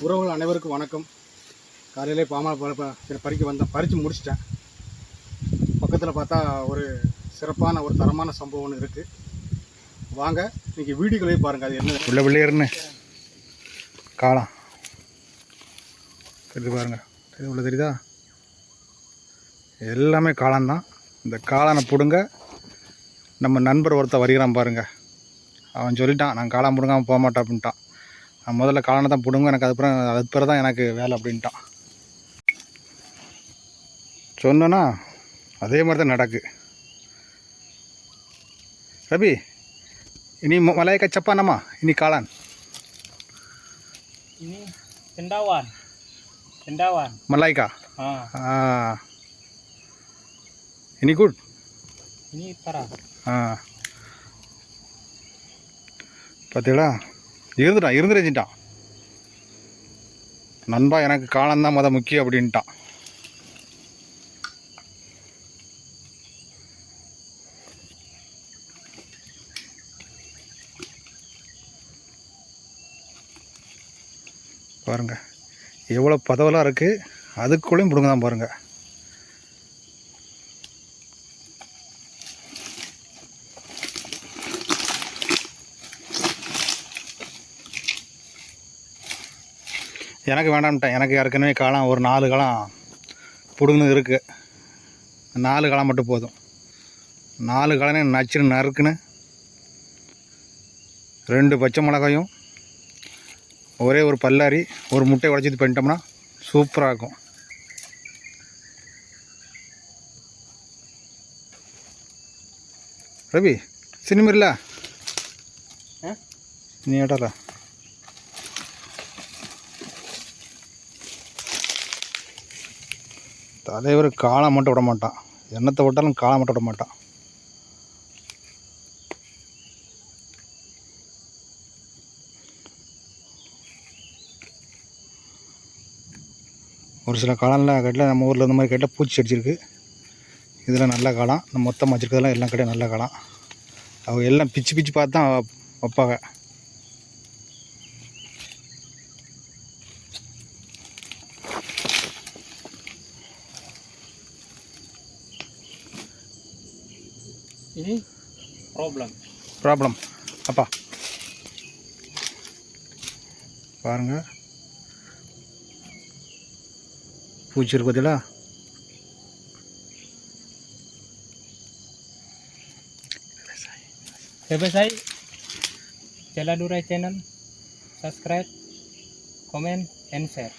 உறவுகள் அனைவருக்கும் வணக்கம். காலையிலே பாமா ப- பறிக்க வந்தேன் பறித்து முடிச்சிட்டேன். பக்கத்தில் பார்த்தா ஒரு சிறப்பான ஒரு தரமான சம்பவம் ஒன்று இருக்குது வாங்க இன்றைக்கி வீடுகளையும் பாருங்கள் அது என்ன உள்ள பிள்ளையர்னு காளான் தெரிஞ்சு பாருங்க. தெரியுது உள்ள தெரியுதா எல்லாமே காளான் தான் இந்த காளானை பிடுங்க நம்ம நண்பர் ஒருத்தர் வருகிறான் பாருங்கள் அவன் சொல்லிட்டான் நான் காளான் பிடுங்காமல் போக மாட்டேன் அப்படின்ட்டான். முதல்ல காளானை தான் பிடுங்க எனக்கு அதுக்கப்புறம் அது பிறகு தான் எனக்கு வேலை அப்படின்ட்டான் சொன்னோன்னா அதே மாதிரி தான் நடக்கு siapa nama? Ini kalan. Ini cendawan. Cendawan. Malaika. Ah, Ah. Ini good. ini para. Ah. பார்த்தீங்களா இருந்துட்டான் இருந்துருச்சுட்டான் நண்பா எனக்கு காலம் தான் முக்கியம் அப்படின்ட்டான். பாருங்க எவ்வளோ பதவலாக இருக்குது அதுக்குள்ளேயும் பிடுங்க தான் பாருங்கள் எனக்கு வேண்டாம்ட்டேன். எனக்கு ஏற்கனவே காலம் ஒரு நாலு காலம் பிடுங்கணும் இருக்குது நாலு காலம் மட்டும் போதும். நாலு காலனே நச்சுன்னு நறுக்குன்னு ரெண்டு பச்சை மிளகாயும் ஒரே ஒரு பல்லாரி ஒரு முட்டை உடச்சி பண்ணிட்டோம்னா சூப்பராக இருக்கும். ரவி சினிமில்ல ஆ? நீ ஏட்டால தலைவர் காளை மட்டும் விட மாட்டான். எண்ணத்தை விட்டாலும் காளை மட்டும் விட மாட்டான். ஒரு சில காலம்லாம் கட்டில் நம்ம ஊரில் இந்த மாதிரி கட்டில் பூச்சி அடிச்சிருக்கு. இதெல்லாம் நல்ல காலம். நம்ம மொத்தம் வச்சிருக்கிறதெல்லாம் எல்லாம் கிடையாது நல்ல காலம். அவங்க எல்லாம் பிச்சு பிச்சு பார்த்து தான் வ- வைப்பாங்க. Ini problem. ப்ராப்ளம் அப்பா பாருங்க பூச்சி இருக்கு பார்த்தீங்களா Selesai. Jala Durai channel. Subscribe, comment, and share.